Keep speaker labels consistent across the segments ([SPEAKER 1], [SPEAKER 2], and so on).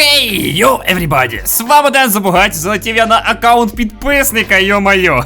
[SPEAKER 1] Хей, йо, everybody! З вами Ден Забугать, залетів я на аккаунт підписника, йо-майо.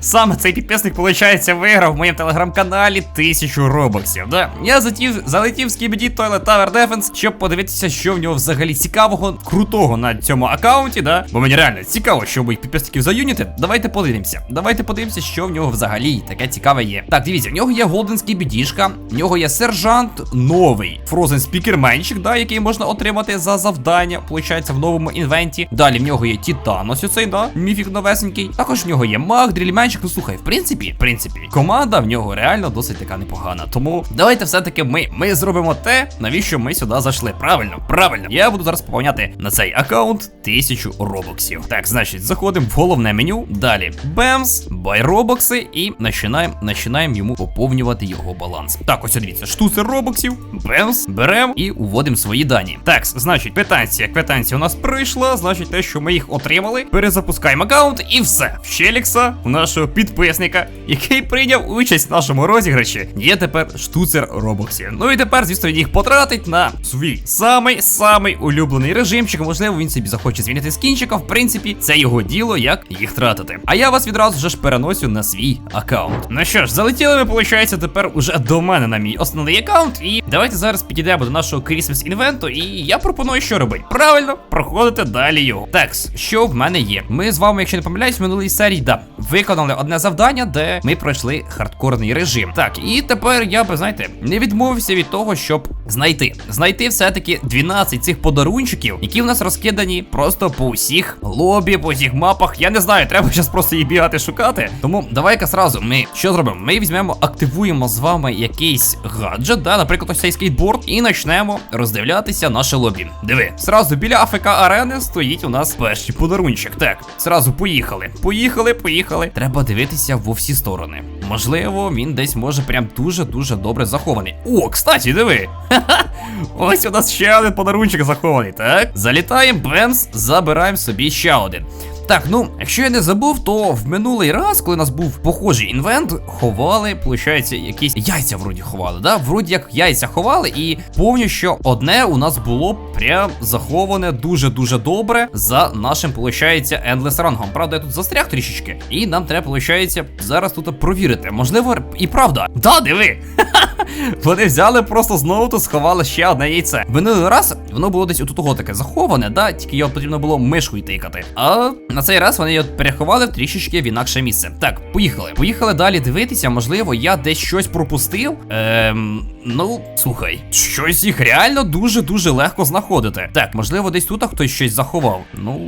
[SPEAKER 1] Саме цей підписник, виходить, виграв в моєму телеграм-каналі тисячу робоксів. Да? Я затів, залетів з KBD Toilet Tower Defense, щоб подивитися, що в нього взагалі цікавого, крутого на цьому аккаунті, да? Бо мені реально цікаво, що моїх підписників за юніти. Давайте подивимося. Давайте подивимося, що в нього взагалі таке цікаве є. Так, дивіться, в нього є Голден Скібідішка, в нього є сержант новий Frozen Спікерменчик, да, який можна отримати за завдання, получається, в новому інвенті. Далі в нього є Титанос, оцей, да, міфік новесенький. Також в нього є маг, дрільменчик. Ну слухай, в принципі, в принципі, команда в нього реально досить така непогана. Тому давайте все-таки ми, ми зробимо те, навіщо ми сюди зайшли. Правильно, правильно. Я буду зараз поповняти на цей аккаунт тисячу робоксів. Так, значить, заходимо в головне меню. Далі Бемс, бай робокси і починаємо починаємо йому поповнювати його баланс. Так, ось дивіться, штуцер робоксів, Бемс, беремо і уводимо свої дані. Так, значить, квитанція. Квитанція у нас прийшла, значить, те, що ми їх отримали. Перезапускаємо аккаунт і все. В Челікса, у нашого підписника, який прийняв участь в нашому розіграші, є тепер штуцер робоксів. Ну і тепер, звісно, він їх потратить на свій самий самий улюблений режимчик. Можливо, він собі захоче змінити скінчика. В принципі, це його діло, як їх тратити. А я вас відразу вже ж переносю на свій аккаунт. Ну що ж, залетіли ми, виходить, тепер уже до мене на мій основний аккаунт. І давайте зараз підійдемо до нашого Christmas інвенту. І я пропоную, що робити. Правильно, проходити далі його. Так, що в мене є? Ми з вами, якщо не помиляюсь, в минулій серії да, виконали одне завдання, де ми пройшли хардкорний режим. Так, і тепер я би, знаєте, не відмовився від того, щоб знайти. Знайти все-таки 12 цих подарунчиків, які в нас розкидані просто по усіх лобі, по усіх мапах. Я не знаю, треба зараз просто їх бігати шукати. Тому давай-ка сразу ми що зробимо? Ми візьмемо, активуємо з вами якийсь гаджет, да, наприклад, ось цей скейтборд, і почнемо роздивлятися наше лобі. Диви, сразу біля АФК арени стоїть у нас перший подарунчик. Так, сразу поїхали. Поїхали, поїхали. Треба дивитися во всі сторони. Можливо, він десь може прям дуже-дуже добре захований. О, кстати, диви. Ха-ха. Ось у нас ще один подарунчик захований, так? Залітаємо, бенс, забираємо собі ще один. Так, ну, якщо я не забув, то в минулий раз, коли у нас був похожий інвент, ховали, виходить, якісь яйця вроді ховали, да? Вроді як яйця ховали, і помню, що одне у нас було прям заховане дуже-дуже добре за нашим, виходить, Endless рангом. Правда, я тут застряг трішечки, і нам треба, виходить, зараз тут провірити. Можливо, і правда. Да, диви! Вони взяли просто знову тут сховали ще одне яйце. Минулий раз воно було десь отут того таке заховане, да, тільки його потрібно було мишкою тикати. А на цей раз вони його переховали трішечки в інакше місце. Так, поїхали. Поїхали далі дивитися. Можливо, я десь щось пропустив. Ем, ну, слухай, щось їх реально дуже-дуже легко знаходити. Так, можливо, десь тут хтось щось заховав. Ну,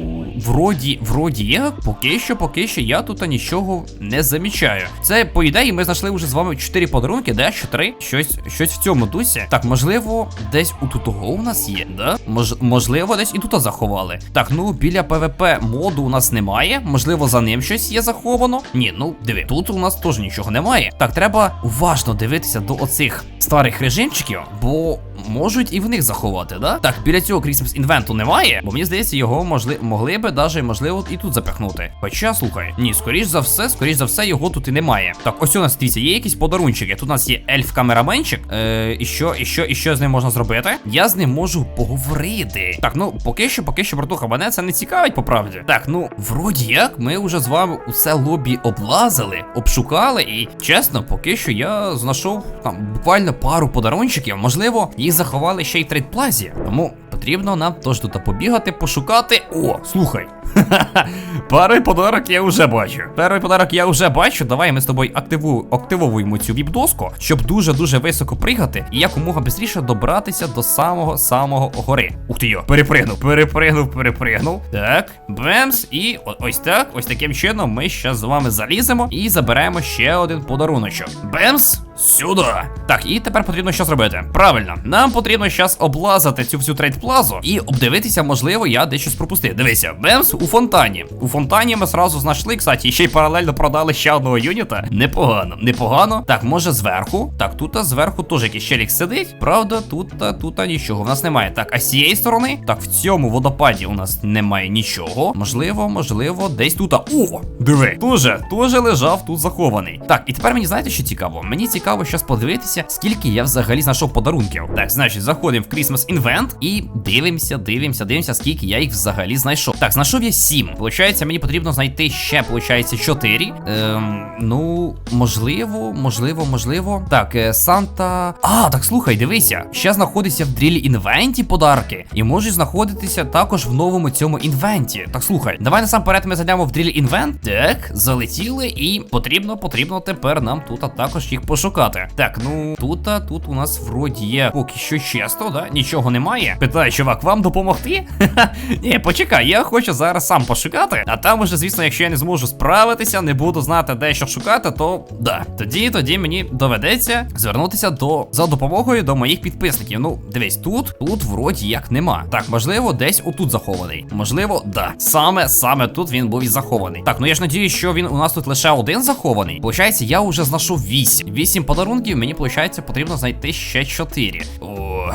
[SPEAKER 1] вроді, вроді як, поки що, поки що я тут нічого не замічаю. Це, по ідеї, ми знайшли вже з вами 4 подарунки, де що 3? Щось, щось в цьому дусі. Так, можливо, десь у тутого у нас є, да? Мож, можливо, десь і тут заховали. Так, ну біля ПВП моду у нас немає. Можливо, за ним щось є заховано. Ні, ну диви, тут у нас теж нічого немає. Так, треба уважно дивитися до оцих старих режимчиків, бо можуть і в них заховати, да? Так, біля цього Christmas інвенту немає, бо мені здається, його можли, могли би даже, можливо, і тут запихнути. Хоча, слухай, ні, скоріш за все, скоріш за все, його тут і немає. Так, ось у нас дивіться, є якісь подарунчики. Тут у нас є ельф-камераменчик. Е, і що, і що, і що з ним можна зробити? Я з ним можу поговорити. Так, ну поки що, поки що, братуха, мене це не цікавить, по правді. Так, ну вроді як, ми вже з вами усе лобі облазили, обшукали, і чесно, поки що я знайшов там буквально пару подарунчиків. Можливо, їх заховали ще й трейдплазі. Тому потрібно нам теж тут побігати, пошукати. О, слухай. Перший подарок я вже бачу. Перший подарок я вже бачу. Давай ми з тобою активу... активовуємо цю віп-доску, щоб дуже-дуже високо пригати і якомога швидше добратися до самого самого гори. Ух ти йо, перепригнув, перепригнув, перепригнув. Так, бемс. І ось так, ось таким чином ми ще з вами заліземо і заберемо ще один подаруночок. Бемс. Сюди. Так, і тепер потрібно що зробити? Правильно, нам потрібно зараз облазити цю всю трейд-плазу і обдивитися, можливо, я десь пропустив. Дивися, Бемс у фонтані. У фонтані ми зразу знайшли, кстати, ще й паралельно продали ще одного юніта. Непогано, непогано. Так, може зверху. Так, тут зверху теж якийсь челік сидить. Правда, тут, тут нічого в нас немає. Так, а з цієї сторони? Так, в цьому водопаді у нас немає нічого. Можливо, можливо, десь тут. О, диви, дуже, дуже лежав тут захований. Так, і тепер мені знаєте, що цікаво? Мені цікаво зараз подивитися, скільки я взагалі знайшов подарунків. Так, значить, заходимо в Christmas Invent і дивимося, дивимося, дивимося, скільки я їх взагалі знайшов. Так, знайшов я 7. Получається, мені потрібно знайти ще, получається, 4. Ем, ну, можливо, можливо, можливо. Так, е, Санта. А, так слухай, дивися. Ще знаходиться в дрілі інвенті подарки. І можуть знаходитися також в новому цьому інвенті. Так, слухай, давай насамперед ми зайдемо в дрілі інвент. Так, залетіли, і потрібно, потрібно тепер нам тут також їх пошукати. Так, ну тут, а тут у нас вроді є поки що чисто, да? Нічого немає. Питаю, чувак, вам допомогти? Ні, почекай, я хочу зараз сам пошукати. А там уже, звісно, якщо я не зможу справитися, не буду знати, де що шукати, то да. Тоді, тоді мені доведеться звернутися до за допомогою до моїх підписників. Ну, дивись, тут, тут вроді як нема. Так, можливо, десь отут захований. Можливо, да. Саме, саме тут він був і захований. Так, ну я ж надію, що він у нас тут лише один захований. Получається, я вже знайшов вісім. Вісім подарунків, мені, виходить, потрібно знайти ще чотири. Ой.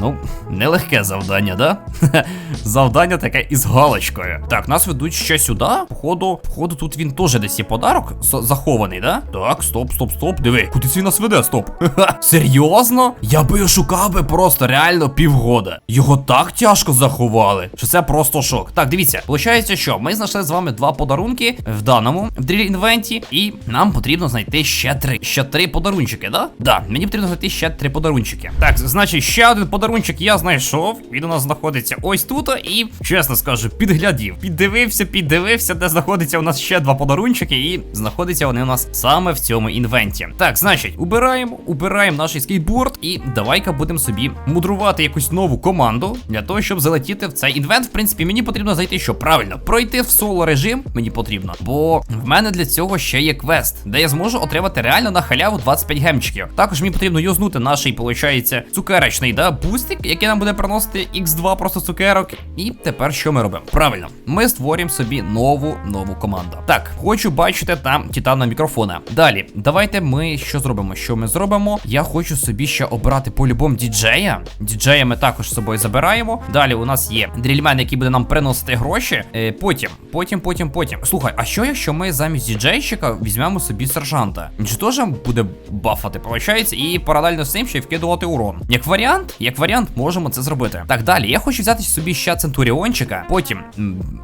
[SPEAKER 1] Ну, нелегке завдання, да? завдання таке із галочкою. Так, нас ведуть ще сюди. Походу, походу, тут він теж десь є подарок захований, да? Так, стоп, стоп, стоп. Диви, куди це нас веде? Стоп. Серйозно? Я би його шукав би просто реально півгода. Його так тяжко заховали, що це просто шок. Так, дивіться, виходить, що ми знайшли з вами два подарунки в даному в дрілі інвенті, і нам потрібно знайти ще три. Ще три подарунчики, да? Да, мені потрібно знайти ще три подарунчики. Так, значить, ще один подарунчик я знайшов. Він у нас знаходиться ось тут. І, чесно скажу, підглядів. Піддивився, піддивився, де знаходиться у нас ще два подарунчики, і знаходяться вони у нас саме в цьому інвенті. Так, значить, убираємо, убираємо наш скейтборд, і давай-ка будемо собі мудрувати якусь нову команду для того, щоб залетіти в цей інвент. В принципі, мені потрібно зайти, що правильно, пройти в соло режим мені потрібно. Бо в мене для цього ще є квест, де я зможу отримати реально на халяву 25 гемчиків. Також мені потрібно юзнути наш, виходить, цукерочний, да, бустик, який нам буде приносити X2 просто цукерок. І тепер що ми робимо? Правильно, ми створюємо собі нову нову команду. Так, хочу бачити там титана мікрофона. Далі, давайте ми що зробимо? Що ми зробимо? Я хочу собі ще обрати по-любому діджея. Діджея ми також з собою забираємо. Далі у нас є дрільмен, який буде нам приносити гроші. Е, потім, потім, потім, потім. Слухай, а що якщо ми замість діджейщика візьмемо собі сержанта? Він ж теж буде бафати, виходить, і паралельно з цим ще вкидувати урон. Як варіант, як варіант, можемо це зробити. Так, далі, я хочу взяти собі ще центуріончика. Потім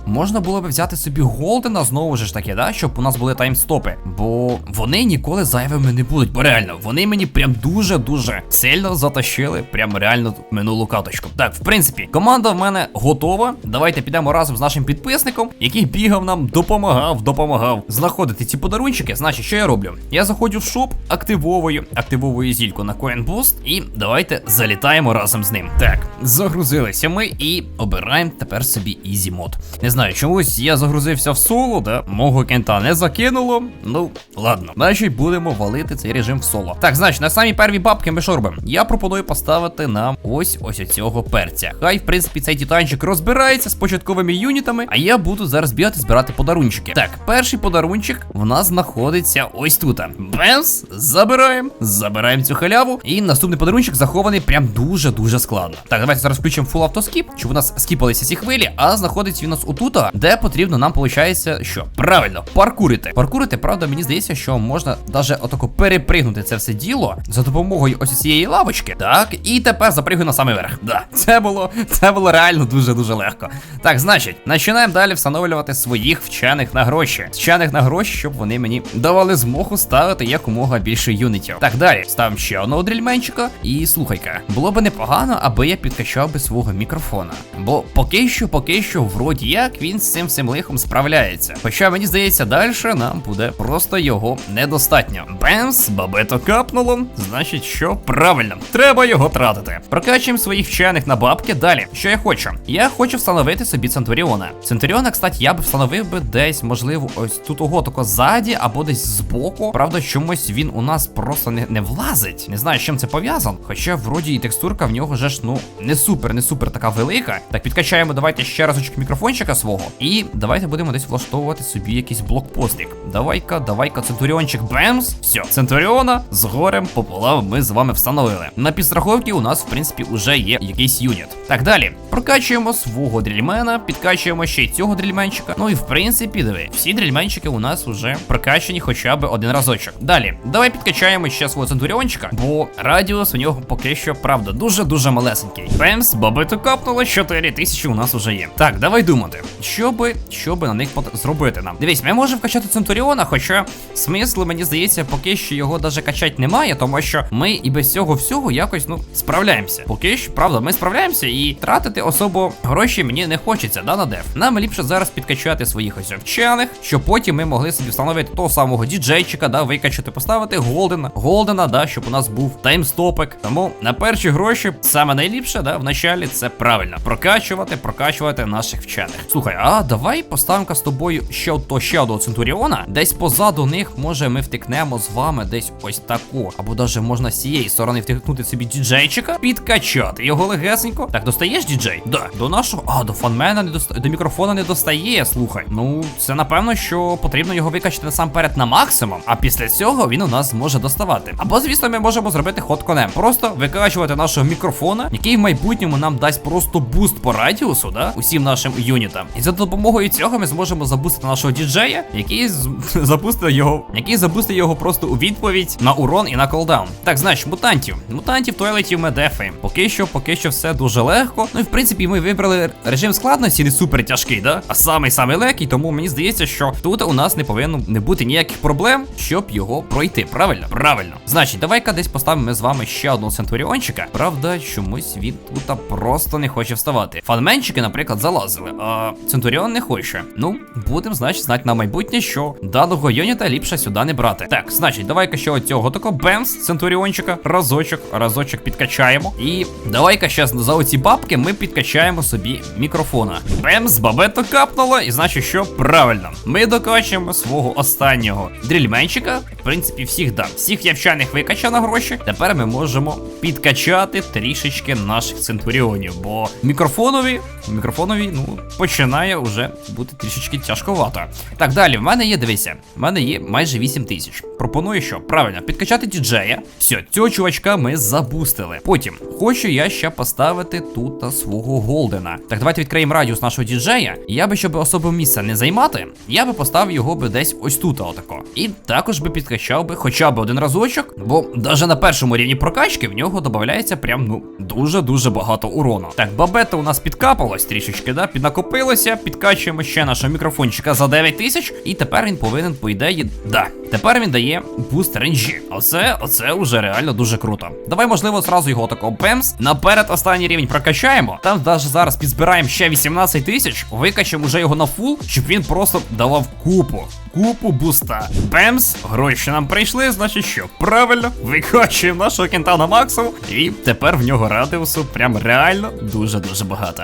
[SPEAKER 1] можна було би взяти собі голдена знову ж таки, да, щоб у нас були таймстопи. Бо вони ніколи зайвими не будуть. Бо реально, вони мені прям дуже-дуже сильно затащили. Прям реально минулу каточку. Так, в принципі, команда в мене готова. Давайте підемо разом з нашим підписником, який бігав нам, допомагав, допомагав знаходити ці подарунчики. Значить, що я роблю? Я заходжу в шоп, активовую, активовую зільку на CoinBoost і давайте залітаємо разом з ним. Так, загрузилися ми і обираємо тепер собі Easy мод. Не знаю, чомусь я загрузився в соло, да? Мого кента не закинуло. Ну, ладно. Значить, будемо валити цей режим в соло. Так, значить, на самі перві бабки ми що робимо? Я пропоную поставити нам ось ось оцього перця. Хай, в принципі, цей титанчик розбирається з початковими юнітами, а я буду зараз бігати збирати подарунчики. Так, перший подарунчик в нас знаходиться ось тут. Бемс, забираємо, забираємо цю халяву. І наступний подарунчик захований прям дуже-дуже складно. Так, давайте зараз включимо full автоскіп, щоб у нас скіпалися ці хвилі, а знаходиться він у нас отут, де потрібно нам, виходить, що правильно, паркурити. Паркурити, правда, мені здається, що можна навіть отако перепригнути це все діло за допомогою ось цієї лавочки. Так, і тепер запригую на самий верх. Да, це було, це було реально дуже-дуже легко. Так, значить, починаємо далі встановлювати своїх вчених на гроші. Вчених на гроші, щоб вони мені давали змогу ставити якомога більше юнітів. Так, далі ставимо ще одного дрільменчика. І слухай-ка, було би непогано, аби я підкачав би свого мікрофона. Бо поки що, поки що, вроді як він з цим всім лихом справляється. Хоча мені здається, далі нам буде просто його недостатньо. Бемс, бабето капнуло. Значить, що правильно, треба його тратити. Прокачуємо своїх вчених на бабки. Далі, що я хочу? Я хочу встановити собі Центуріона. Центуріона, кстати, я би встановив би десь, можливо, ось тут ого тако ззаді або десь збоку. Правда, чомусь він у нас просто не, не влазить. Не знаю, з чим це пов'язано. Хоча, вроді, і текстурка в нього же ж, ну, не супер, не супер така велика. Так, підкачаємо, давайте ще разочок мікрофончика свого. І давайте будемо десь влаштовувати собі якийсь блокпостик. Давай-ка, давай-ка, Центуріончик Бемс. Все, Центуріона з горем пополам ми з вами встановили. На підстраховці у нас, в принципі, уже є якийсь юніт. Так, далі. Прокачуємо свого дрільмена, підкачуємо ще й цього дрільменчика. Ну і в принципі, диви, всі дрільменчики у нас вже прокачані хоча б один разочок. Далі, давай підкачаємо ще свого центуріончика, бо радіус у нього поки що, правда, дуже дуже-дуже малесенький. Пемс, бабиту капнуло, 4 тисячі у нас уже є. Так, давай думати, що би, що би на них зробити нам. Дивись, ми можемо вкачати Центуріона, хоча смислу, мені здається, поки що його даже качати немає, тому що ми і без цього всього якось, ну, справляємося. Поки що, правда, ми справляємося і тратити особо гроші мені не хочеться, да, на деф. Нам ліпше зараз підкачати своїх ось овчаних, щоб потім ми могли собі встановити того самого діджейчика, да, викачати, поставити голдена, голдена, да, щоб у нас був таймстопик. Тому на перші гроші саме найліпше, да, в началі це правильно. Прокачувати, прокачувати наших вчених. Слухай, а давай поставимо з тобою ще то ще одного Центуріона. Десь позаду них, може, ми втикнемо з вами десь ось тако. Або даже можна з цієї сторони втикнути собі діджейчика, підкачати його легесенько. Так, достаєш діджей? Да. До нашого. А, до фанмена не достає, до мікрофона не достає. Слухай. Ну, це напевно, що потрібно його викачати насамперед на максимум, а після цього він у нас зможе доставати. Або, звісно, ми можемо зробити ход конем. Просто викачувати нашого мікрофона, який в майбутньому нам дасть просто буст по радіусу, да, усім нашим юнітам. І за допомогою цього ми зможемо забустити нашого діджея, який запустить його, який запустить його просто у відповідь на урон і на колдаун. Так, значить, мутантів. Мутантів туалетів дефаємо. Поки що, поки що все дуже легко. Ну і в принципі ми вибрали режим складності не супер тяжкий, да? А самий самий легкий, тому мені здається, що тут у нас не повинно не бути ніяких проблем, щоб його пройти. Правильно? Правильно. Значить, давай-ка десь поставимо ми з вами ще одного центуріончика. Правда, чомусь він тут просто не хоче вставати. Фанменчики, наприклад, залазили, а центуріон не хоче. Ну, будемо, значить, знати на майбутнє, що даного юніта ліпше сюди не брати. Так, значить, давай-ка ще оцього тако бемс, центуріончика, разочок, разочок підкачаємо. І давай-ка ще за оці бабки ми підкачаємо собі мікрофона. Бемс, бабето капнуло, і значить, що правильно. Ми докачуємо свого останнього дрільменчика. Принципі, всіх да. Всіх явчаних викачано гроші. Тепер ми можемо підкачати трішечки наших центуріонів. Бо мікрофонові, мікрофонові, ну, починає вже бути трішечки тяжковато. Так, далі, в мене є, дивися, в мене є майже 8 тисяч. Пропоную, що правильно, підкачати діджея. Все, цього чувачка ми забустили. Потім хочу я ще поставити тут свого голдена. Так, давайте відкриємо радіус нашого діджея. Я би, щоб особо місця не займати, я би поставив його би десь ось тут, отако. І також би підкачав би хоча б один разочок, бо навіть на першому рівні прокачки в нього додається прям ну дуже-дуже багато урону. Так, бабета у нас підкапалась трішечки, да, піднакопилося, підкачуємо ще нашого мікрофончика за 9 тисяч, і тепер він повинен, по ідеї, да. Тепер він дає буст ренджі. Оце, оце вже реально дуже круто. Давай, можливо, зразу його такого бемс. Наперед останній рівень прокачаємо. Там навіть зараз підзбираємо ще 18 тисяч, викачаємо вже його на фул, щоб він просто давав купу. Купу буста. Бемс, гроші нам прийшли, значить що? Правильно, викачуємо нашого кента на максимум, і тепер в нього радіусу прям реально дуже-дуже багато.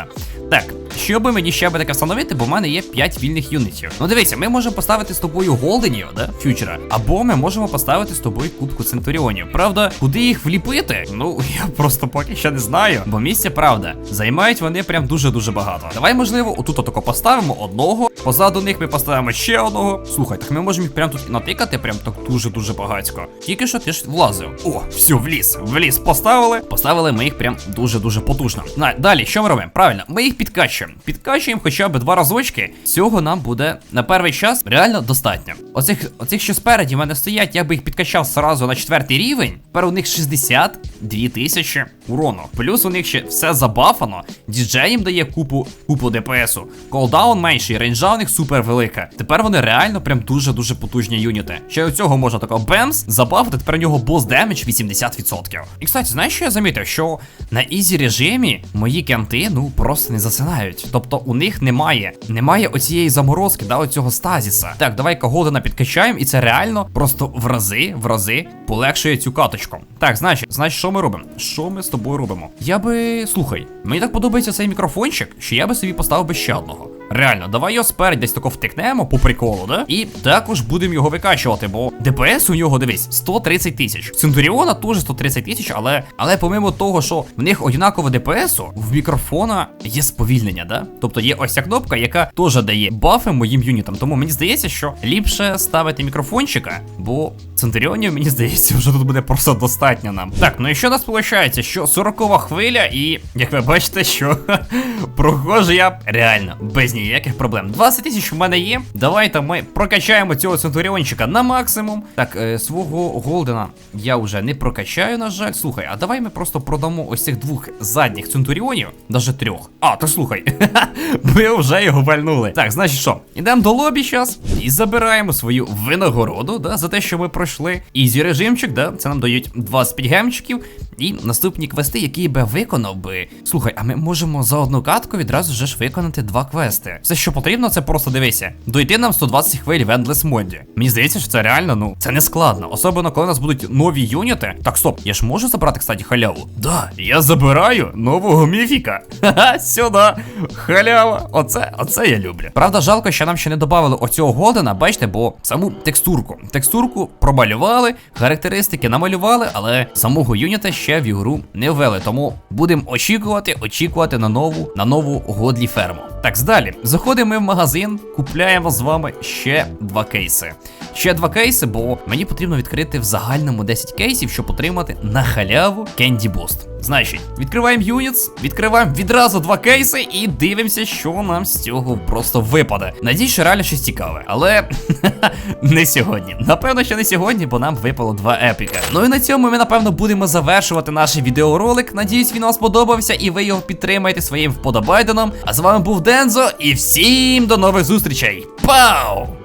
[SPEAKER 1] Так, що би мені ще би таке встановити, бо в мене є 5 вільних юнітів. Ну дивіться, ми можемо поставити з тобою голденів, да, фьючера, або ми можемо поставити з тобою кубку центуріонів. Правда, куди їх вліпити? Ну, я просто поки що не знаю. Бо місця, правда, займають вони прям дуже-дуже багато. Давай, можливо, отут отако поставимо одного. Позаду них ми поставимо ще одного. Слухай, так ми можемо їх прям тут натикати, прям так дуже-дуже багатько. Тільки що ти ж влазив. О, все, вліз, вліз, поставили. Поставили ми їх прям дуже-дуже потужно. На, далі, що ми робимо? Правильно, ми їх підкачуємо. Підкачуємо хоча б два разочки. Цього нам буде на перший час реально достатньо. Оцих, оцих, що спереді в мене стоять, я би їх підкачав сразу на четвертий рівень. Тепер у них 62 тисячі урону. Плюс у них ще все забафано. Діджей їм дає купу, купу ДПСу. Колдаун менший, рейнджа у них супер велика. Тепер вони реально прям дуже-дуже потужні юніти. Ще у цього можна такого бемс забафити, тепер у нього бос демедж 80%. І кстати, знаєш, що я замітив? Що на ізі режимі мої кенти ну просто не засинають. Тобто у них немає, немає оцієї заморозки, да, оцього стазіса. Так, давай-ка Голдена підкачаємо, і це реально просто в рази, в рази полегшує цю каточку. Так, значить, значить, що ми робимо? Що ми з тобою робимо? Я би. Слухай, мені так подобається цей мікрофончик, що я би собі поставив би ще одного. Реально, давай його сперед десь тако втикнемо по приколу, да? І також будемо його викачувати, бо ДПС у нього, дивись, 130 тисяч. Центуріона теж 130 тисяч, але але помимо того, що в них однаково ДПСу, в мікрофона є сповільнення, да? Тобто є ось ця кнопка, яка теж дає бафи моїм юнітам. Тому мені здається, що ліпше ставити мікрофончика, бо Центуріонів, мені здається, вже тут буде просто достатньо нам. Так, ну і що у нас виходить? Що 40 хвиля, і як ви бачите, що прохожу я реально без ніяких проблем. 20 тисяч в мене є. Давайте ми прокачаємо цього центуріончика на максимум. Так, е, свого голдена я вже не прокачаю, на жаль. Слухай, а давай ми просто продамо ось цих двох задніх центуріонів, навіть трьох. А, то слухай, ми вже його вальнули. Так, значить що, ідемо до лобі зараз і забираємо свою винагороду, да, за те, що ми пройшли. Ізі режимчик, да, це нам дають 25 гемчиків. І наступні квести, які би виконав би. Слухай, а ми можемо за одну катку відразу ж виконати два квести. Все, що потрібно, це просто дивися. Дойти нам 120 хвиль в Endless моді. Мені здається, що це реально, ну, це не складно. Особливо, коли у нас будуть нові юніти. Так, стоп, я ж можу забрати, кстати, халяву? Да, я забираю нового міфіка. Ха-ха, сюди. Халява. Оце, оце я люблю. Правда, жалко, що нам ще не додали оцього голдена, бачите, бо саму текстурку. Текстурку промалювали, характеристики намалювали, але самого юніта ще в ігру не ввели. Тому будемо очікувати, очікувати на нову, на нову годлі ферму. Так, далі. Заходимо ми в магазин, купляємо з вами ще два кейси. Ще два кейси, бо мені потрібно відкрити в загальному 10 кейсів, щоб отримати на халяву Candy Boost. Значить, відкриваємо юніц, відкриваємо відразу два кейси і дивимося, що нам з цього просто випаде. Надіюсь, що реально щось цікаве, але не сьогодні. Напевно, що не сьогодні, бо нам випало два епіка. Ну і на цьому ми, напевно, будемо завершувати наш відеоролик. Надіюсь, він вам сподобався і ви його підтримаєте своїм вподобайденом. А з вами був Дензо, і всім до нових зустрічей. Пау!